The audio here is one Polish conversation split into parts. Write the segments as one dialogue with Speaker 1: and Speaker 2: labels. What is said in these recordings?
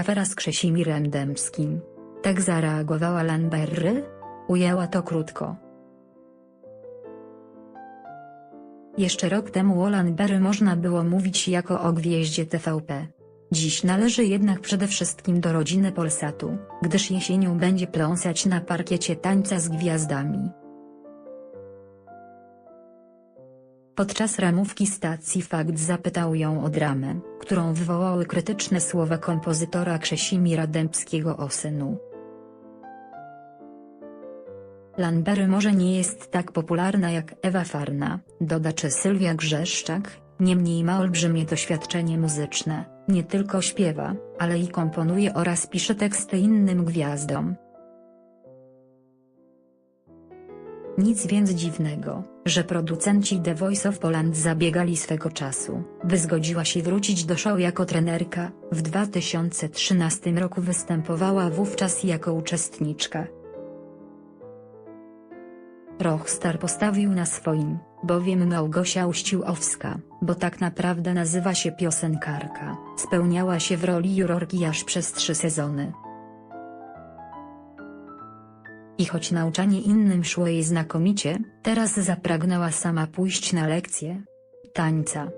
Speaker 1: Afera z Krzesimirem Dębskim. Tak zareagowała Lamberry? Ujęła to krótko. Jeszcze rok temu o Lamberry można było mówić jako o gwieździe TVP. Dziś należy jednak przede wszystkim do rodziny Polsatu, gdyż jesienią będzie pląsać na parkiecie tańca z gwiazdami. Podczas ramówki stacji Fakt zapytał ją o dramę, którą wywołały krytyczne słowa kompozytora Krzesimira Dębskiego o synu. Lambery może nie jest tak popularna jak Ewa Farna, doda czy Sylwia Grzeszczak, niemniej ma olbrzymie doświadczenie muzyczne, nie tylko śpiewa, ale i komponuje oraz pisze teksty innym gwiazdom. Nic więc dziwnego, że producenci The Voice of Poland zabiegali swego czasu, by zgodziła się wrócić do show jako trenerka, w 2013 roku występowała wówczas jako uczestniczka. Rochstar postawił na swoim, bowiem Małgosia Uściłowska, bo tak naprawdę nazywa się piosenkarka, spełniała się w roli jurorki aż przez trzy sezony. I choć nauczanie innym szło jej znakomicie, teraz zapragnęła sama pójść na lekcje tańca.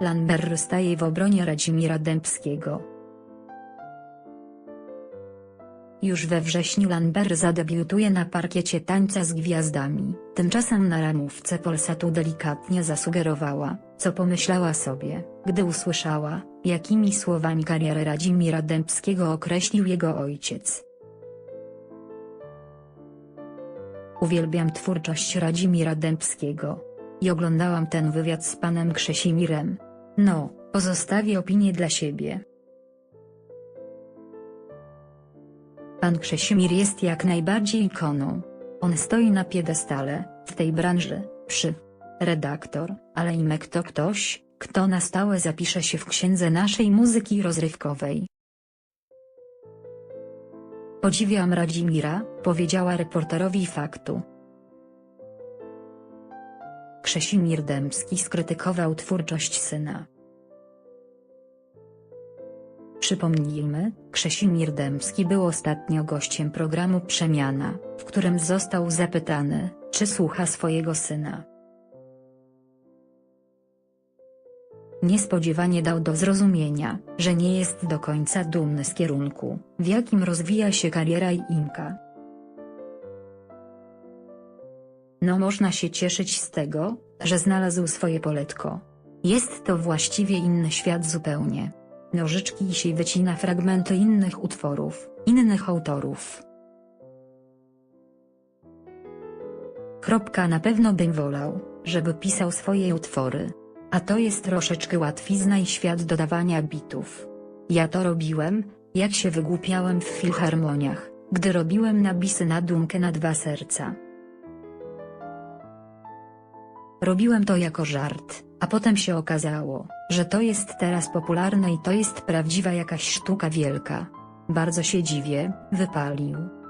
Speaker 1: Lamber staje w obronie Radzimira Dębskiego. Już we wrześniu Lamber zadebiutuje na parkiecie tańca z gwiazdami, tymczasem na ramówce Polsatu delikatnie zasugerowała, co pomyślała sobie, gdy usłyszała, jakimi słowami karierę Radzimira Dębskiego określił jego ojciec. Uwielbiam twórczość Radzimira Dębskiego. I oglądałam ten wywiad z panem Krzesimirem. No, pozostawię opinię dla siebie. Pan Krzesimir jest jak najbardziej ikoną. On stoi na piedestale, w tej branży, przy redaktor, ale i to ktoś, kto na stałe zapisze się w księdze naszej muzyki rozrywkowej. Podziwiam Radzimira, powiedziała reporterowi faktu. Krzesimir Dębski skrytykował twórczość syna. Przypomnijmy, Krzesimir Dębski był ostatnio gościem programu Przemiana, w którym został zapytany, czy słucha swojego syna. Niespodziewanie dał do zrozumienia, że nie jest do końca dumny z kierunku, w jakim rozwija się kariera Imka. No można się cieszyć z tego, że znalazł swoje poletko. Jest to właściwie inny świat zupełnie. Nożyczki i się wycina fragmenty innych utworów, innych autorów. Kropka na pewno bym wolał, żeby pisał swoje utwory. A to jest troszeczkę łatwizna i świat dodawania bitów. Ja to robiłem, jak się wygłupiałem w filharmoniach, gdy robiłem nabisy na dumkę na dwa serca. Robiłem to jako żart, a potem się okazało, że to jest teraz popularne i to jest prawdziwa jakaś sztuka wielka. Bardzo się dziwię, wypalił.